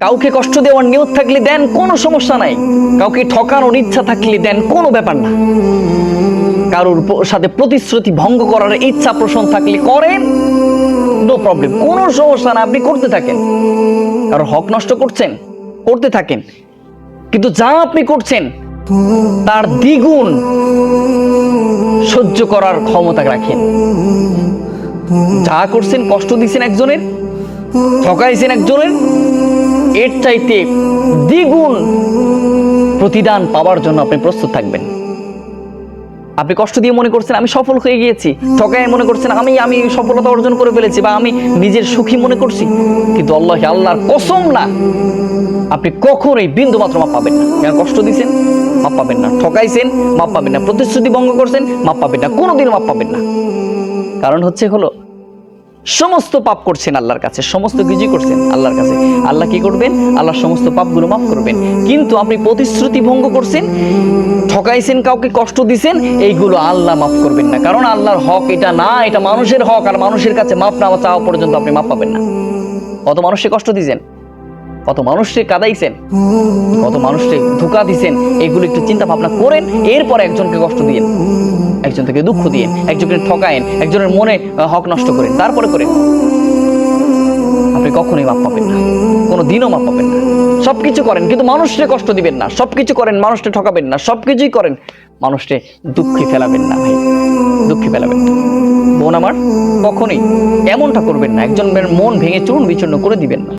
কাউকে কষ্ট দেওয়ার নিয়ত থাকলে দেন কোনো সমস্যা নাই। কাউকে ঠকানোর ইচ্ছা থাকলে দেন কোনো ব্যাপার না। কারোর সাথে প্রতিশ্রুতি ভঙ্গ করার ইচ্ছা পোষণ থাকলে করেন নো প্রবলেম কোনো সমস্যা না, আপনি করতে থাকেন। কারোর হক নষ্ট করছেন, করতে থাকেন। কিন্তু যা আপনি করছেন, তার দ্বিগুণ সহ্য করার ক্ষমতা রাখেন। যা করছেন, কষ্ট দিচ্ছেন একজনের, ঠকাইছেন একজনের চাইতে দ্বিগুণ প্রতিদান পাওয়ার জন্য আপনি প্রস্তুত থাকবেন। আপনি কষ্ট দিয়ে মনে করছেন, আমি সফল হয়ে গিয়েছি। ঠকায় মনে করছেন, আমি আমি সফলতা অর্জন করে ফেলেছি বা আমি নিজের সুখী মনে করছি। কিন্তু আল্লাহ আল্লাহর কসম না, আপনি কখনোই বিন্দু মাত্র মাপ পাবেন না। কেন কষ্ট দিয়েছেন, মাপ পাবেন না। ঠকাইছেন, মাপ পাবেন না। প্রতিশ্রুতি ভঙ্গ করছেন, মাপ পাবেন না। কোনোদিনও মাপ পাবেন না। কারণ হচ্ছে হলো সমস্ত পাপ করছেন আল্লাহর কাছে, সমস্ত কিছুই করছেন আল্লাহর কাছে। আল্লাহ কি করবেন? আল্লাহ সমস্ত পাপগুলো মাফ করবেন। কিন্তু আপনি প্রতিশ্রুতি ভঙ্গ করছেন, ঠকাইছেন কাউকে, কষ্ট দিছেন, এইগুলো আল্লাহ মাফ করবেন না। কারণ আল্লাহর হক এটা না, এটা মানুষের হক। আর মানুষের কাছে মাপ না চাওয়া পর্যন্ত আপনি মাপ পাবেন না। কত মানুষকে কষ্ট দিছেন? কত মানুষকে কাদাইছেন? কত মানুষকে ধোকা দিছেন? এগুলো একটু চিন্তা ভাবনা করেন, এরপর একজনকে কষ্ট দিয়েন। একজন থেকে দুঃখ দিয়েন একজনকে ঠকায়েন, একজনের মনে হক নষ্ট করেন। তারপরে করেন আপনি কখনোই মাপ পাবেন না। কোনো দিনও মাপ পাবেন না। সবকিছু করেন, কিন্তু মানুষকে কষ্ট দিবেন না। সবকিছু করেন, মানুষকে ঠকাবেন না। সবকিছুই করেন, মানুষকে দুঃখে ফেলাবেন না ভাই। দুঃখে ফেলাবেন না। বোন আমার কখনোই এমনটা করবেন না। একজনের মন ভেঙে চূর্ণ বিচূর্ণ করে দিবেন না।